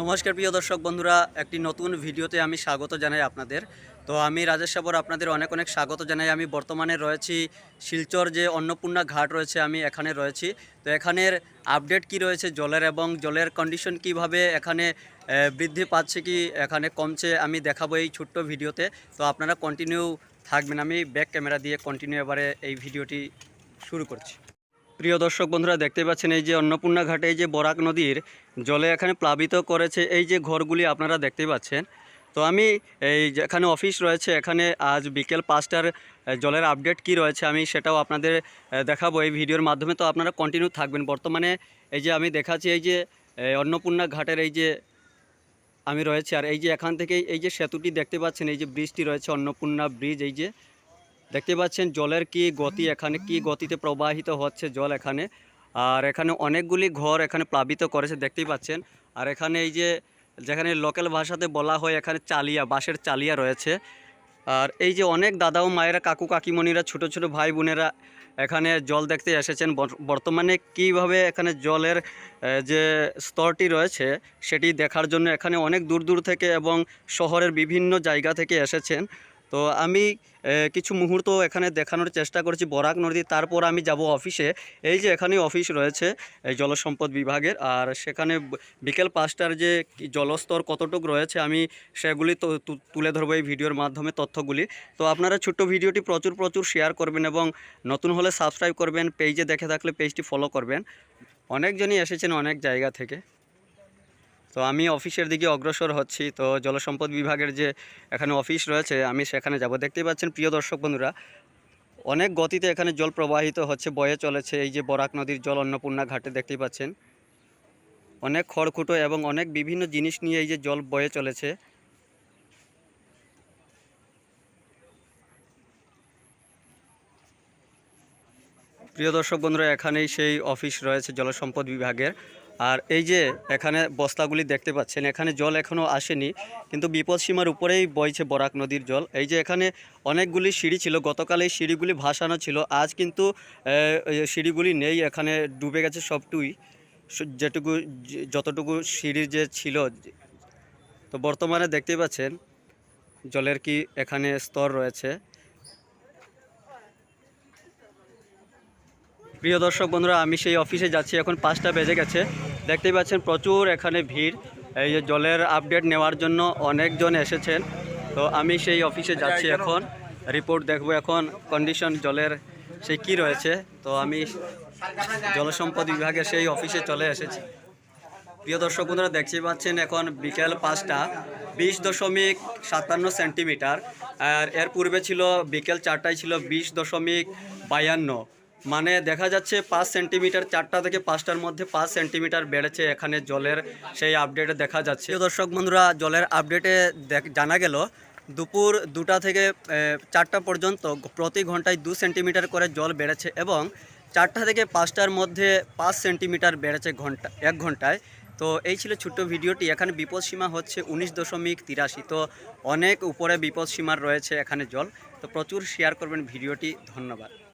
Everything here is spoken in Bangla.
নমস্কার, প্রিয় দর্শক বন্ধুরা। একটি নতুন ভিডিওতে আমি স্বাগত জানাই আপনাদের। তো আমি রাজেশ সাবর, আপনাদের অনেক অনেক স্বাগত জানাই। আমি বর্তমানে রয়েছি শিলচর যে অন্নপূর্ণা ঘাট রয়েছে, আমি এখানে রয়েছি। তো এখানের আপডেট কি রয়েছে? জলের এবং জলের কন্ডিশন কীভাবে এখানে বৃদ্ধি পাচ্ছে কি, এখানে কমছে, আমি দেখাবো এই ছোট্ট ভিডিওতে। তো আপনারা কন্টিনিউ থাকবেন। আমি ব্যাক ক্যামেরা দিয়ে কন্টিনিউ এবারে এই ভিডিওটি শুরু করছি। প্রিয় দর্শক বন্ধুরা, দেখতে পাচ্ছেন এই যে অন্নপূর্ণা ঘাটে এই যে বরাক নদীর জলে এখানে প্লাবিত করেছে এই যে ঘরগুলি আপনারা দেখতে পাচ্ছেন। তো আমি এই যেখানে অফিস রয়েছে, এখানে আজ বিকেল পাঁচটার জলের আপডেট কি রয়েছে আমি সেটাও আপনাদের দেখাবো। এই ভিডিওর মাধ্যমে তো আপনারা কন্টিনিউ থাকবেন। বর্তমানে এই যে আমি দেখাচ্ছি এই যে অন্নপূর্ণা ঘাটের এই যে আমি রয়েছে। আর এই যে এখান থেকে এই যে সেতুটি দেখতে পাচ্ছেন, এই যে ব্রিজটি রয়েছে অন্নপূর্ণা ব্রিজ, এই যে দেখতে পাচ্ছেন জলের কি গতি, এখানে কি গতিতে প্রবাহিত হচ্ছে জল এখানে? আর এখানে অনেকগুলি ঘর এখানে প্লাবিত করেছে, দেখতেই পাচ্ছেন। আর এখানে এই যে, যেখানে লোকাল ভাষাতে বলা হয় এখানে চালিয়া, বাঁশের চালিয়া রয়েছে। আর এই যে অনেক দাদা ও মায়েরা, কাকু কাকিমণিরা, ছোট ছোট ভাই বোনেরা এখানে জল দেখতে এসেছেন। বর- বর্তমানে কীভাবে এখানে জলের যে স্তরটি রয়েছে, সেটি দেখার জন্য এখানে অনেক দূর দূর থেকে এবং শহরের বিভিন্ন জায়গা থেকে এসেছেন। তো আমি কিছু মুহূর্ত এখানে দেখানোর চেষ্টা করেছি বরাক নদী, তারপর আমি যাব অফিসে। এই যে এখানে অফিস রয়েছে এই জলসম্পদ বিভাগের। আর সেখানে বিকেল পাঁচটার যে জলস্তর কতটুকু রয়েছে, আমি সেগুলি তুলে ধরবো এই ভিডিওর মাধ্যমে তথ্যগুলি। তো আপনারা ছোট্ট ভিডিওটি প্রচুর প্রচুর শেয়ার করবেন এবং নতুন হলে সাবস্ক্রাইব করবেন, পেজে দেখে থাকলে পেজটি ফলো করবেন। অনেকজনই এসেছেন অনেক জায়গা থেকে। তো আমি অফিসের দিকে অগ্রসর হচ্ছি। তো জলসম্পদ বিভাগের যে এখানে অফিস রয়েছে, আমি সেখানে যাব। দেখতেই পাচ্ছেন, প্রিয় দর্শক বন্ধুরা, অনেক গতিতে এখানে জল প্রবাহিত হচ্ছে, বয়ে চলেছে। এই যে বরাক নদীর জল, অন্নপূর্ণা ঘাটে দেখতেই পাচ্ছেন। অনেক খড়কুটো এবং অনেক বিভিন্ন জিনিস নিয়ে এই যে জল বয়ে চলেছে। প্রিয় দর্শক বন্ধুরা, এখানেই সেই অফিস রয়েছে জলসম্পদ বিভাগের। আর এই যে এখানে বস্তাগুলি দেখতে পাচ্ছেন, এখানে জল এখনও আসেনি, কিন্তু বিপদ সীমার উপরেই বইছে বরাক নদীর জল। এই যে এখানে অনেকগুলি সিঁড়ি ছিল, গতকাল এই সিঁড়িগুলি ভাসানো ছিল, আজ কিন্তু সিঁড়িগুলি নেই, এখানে ডুবে গেছে সবটুই যেটুকু যতটুকু সিঁড়ির যে ছিল, তো বর্তমানে দেখতেই পাচ্ছেন, জলের কি এখানে স্তর রয়েছে। প্রিয় দর্শক বন্ধুরা আমি সেই অফিসে যাচ্ছি এখন পাঁচটা বেজে গেছে। দেখতেই পাচ্ছেন প্রচুর এখানে ভিড়। এই যে জলের আপডেট নেওয়ার জন্য অনেকজন এসেছেন। তো আমি সেই অফিসে যাচ্ছি এখন রিপোর্ট দেখব এখন কন্ডিশন জলের সেই কি রয়েছে। তো আমি জলসম্পদ বিভাগের সেই অফিসে চলে এসেছি। প্রিয় দর্শক বন্ধুরা দেখতে পাচ্ছেন এখন বিকেল পাঁচটা বিশ দশমিক সাতান্ন সেন্টিমিটার। আর এর পূর্বে ছিল বিকেল চারটায় ছিল বিশ দশমিক বায়ান্ন। মানে দেখা যাচ্ছে পাঁচ সেন্টিমিটার, চারটা থেকে পাঁচটার মধ্যে পাঁচ সেন্টিমিটার বেড়েছে এখানে জলের সেই আপডেটে দেখা যাচ্ছে। দর্শক বন্ধুরা, জলের আপডেটে জানা গেল, দুপুর দুটা থেকে চারটা পর্যন্ত প্রতি ঘন্টায় দু সেন্টিমিটার করে জল বেড়েছে এবং চারটা থেকে পাঁচটার মধ্যে পাঁচ সেন্টিমিটার বেড়েছে ঘণ্টা, এক ঘন্টায়। তো এই ছিল ছোট্ট ভিডিওটি। এখানে বিপদ সীমা হচ্ছে উনিশ দশমিক তিরাশি। তো অনেক উপরে বিপদ সীমার রয়েছে এখানে জল। তো প্রচুর শেয়ার করবেন ভিডিওটি। ধন্যবাদ।